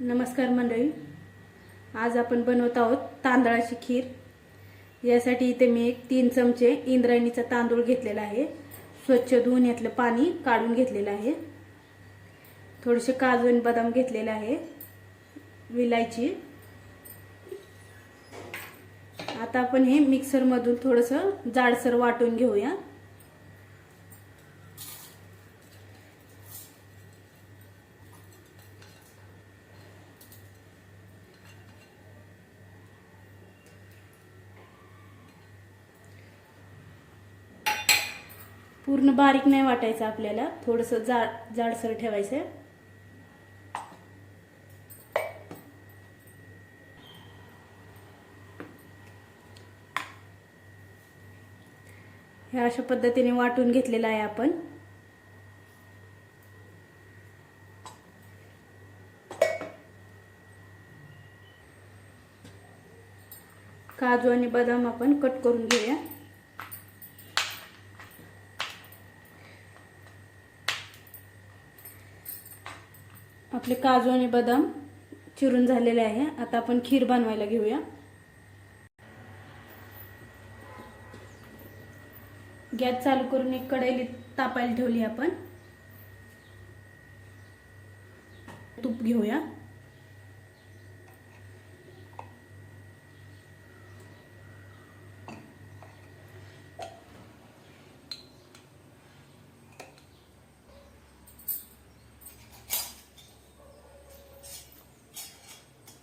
नमस्कार मंडळी. आज आपण बनवत आहोत तांदळाची खीर. यासाठी इथे मी एक तीन चमचे इंद्रायणीचा तांदूळ घेतलेला आहे. स्वच्छ धुवून यातलं पाणी काढून घेतलेलं आहे. थोडेसे काजू आणि बदाम घेतलेले आहे. विलायची. आता आपण हे मिक्सरमधून थोडंसं जाडसर वाटून घेऊया. पूर्ण बारीक नाही वाटायचं आपल्याला. थोडंसं जाड जाडसर ठेवायचं आहे ह्या अशा पद्धतीने वाटून घेतलेलं आहे आपण. काजू आणि बदाम आपण कट करून घेऊया. आपले काजू आणि बदाम चिरून झालेले आहे. आता आपण खीर बनवायला घेऊया. गॅस चालू करून एक कढईली तापायला ठेवली आपण. तूप घेऊया.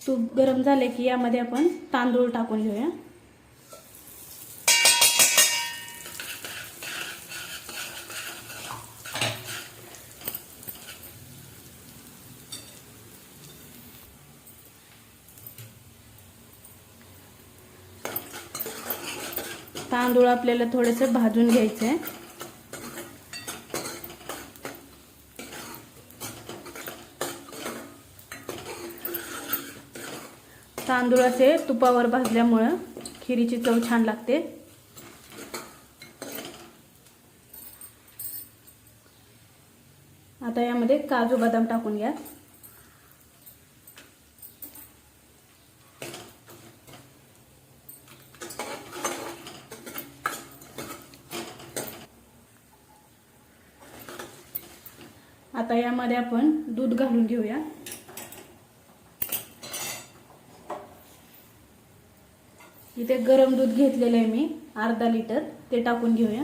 तूप गरम झाले की यामध्ये आपण तांदूळ टाकून घेऊया. तांदूळ आपल्याला थोडेसे भाजून घ्यायचे. आहे तांदूळ असे तुपावर भाजल्यामुळं खिरीची चव छान लागते. आता यामध्ये काजू बदाम टाकून घ्या. आता यामध्ये आपण दूध घालून घेऊया. इथे गरम दूध घेतलेलं आहे मी अर्धा लिटर. ते टाकून घेऊया.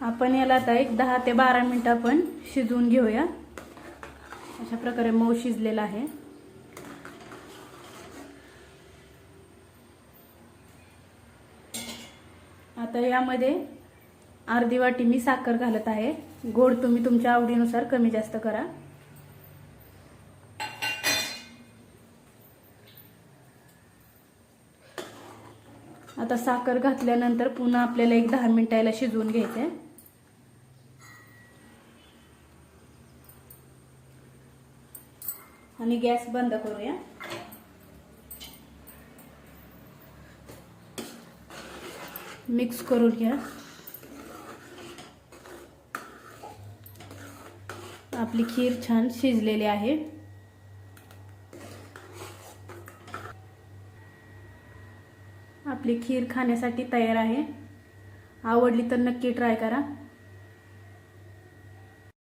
आपण याला आता एक दहा ते बारा मिनटं आपण शिजवून घेऊया. अशा प्रकारे मऊ शिजलेला आहे. आता यामध्ये अर्धी वाटी मी साखर घालत आहे. गोड तुम्ही तुमच्या आवडीनुसार कमी जास्त करा. आता साखर घातल्यानंतर पुन्हा आपल्याला एक दहा मिनिटाला शिजवून घ्यायचं आहे आणि गॅस बंद करूया. मिक्स करून घ्या. आपली खीर छान शिजलेली आहे. आपली खीर खाण्यासाठी तयार आहे. आवडली तर नक्की ट्राय करा.